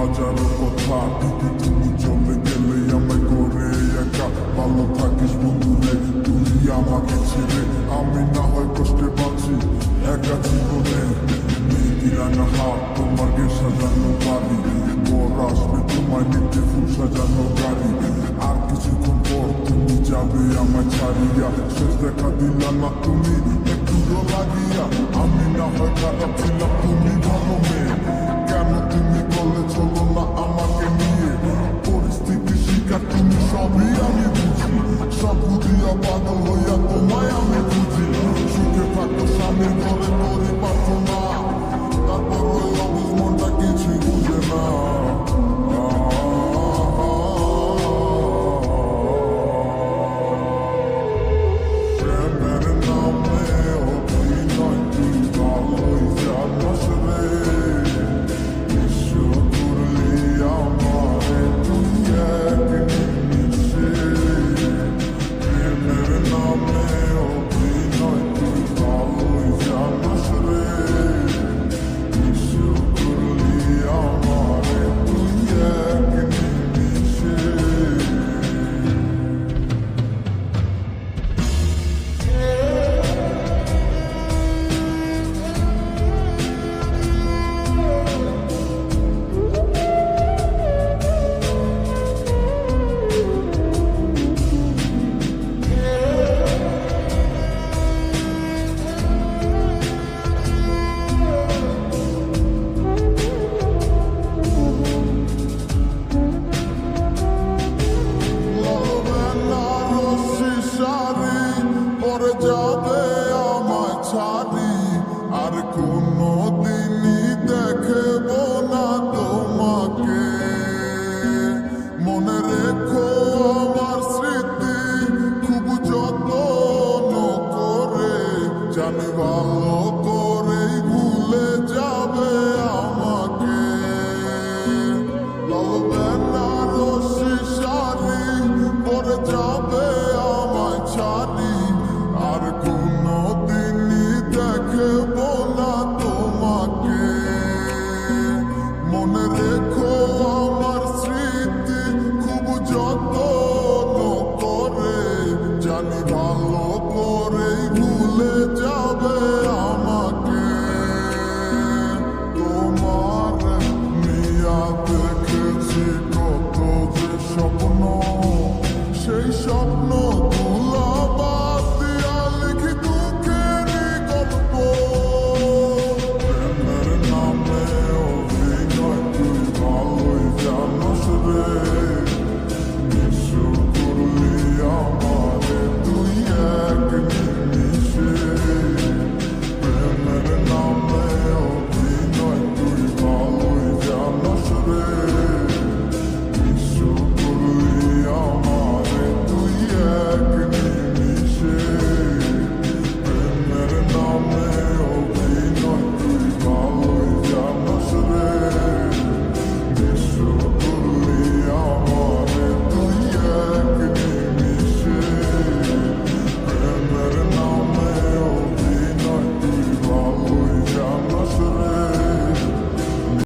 কথা ঠিকই তুমি চলে গেলে আমায় করে একা ভালো থাকিস বন্ধু রে তুই আমাকে ছেড়ে আমি না হয় কষ্টে বাঁচি একা জীবনে মেয়েদিরানা হাত তোমার গে সাজানো বাড়ি বর আসবে তোমার নিতে ফুল সাজানো গাড়ি আর কিছুক্ষণ পর তুমি যাবে আমার ছাড়িয়া শেষ দেখা দিলা না তুমি একটু লাগিয়া আমি না হয় খারাপ ছিলাম তুমি ভালো মেয়ে কোনদিনই দেখব না তোমাকে। মনে রেখো আমার স্মৃতি খুব যত্ন করে জানবা on the ball.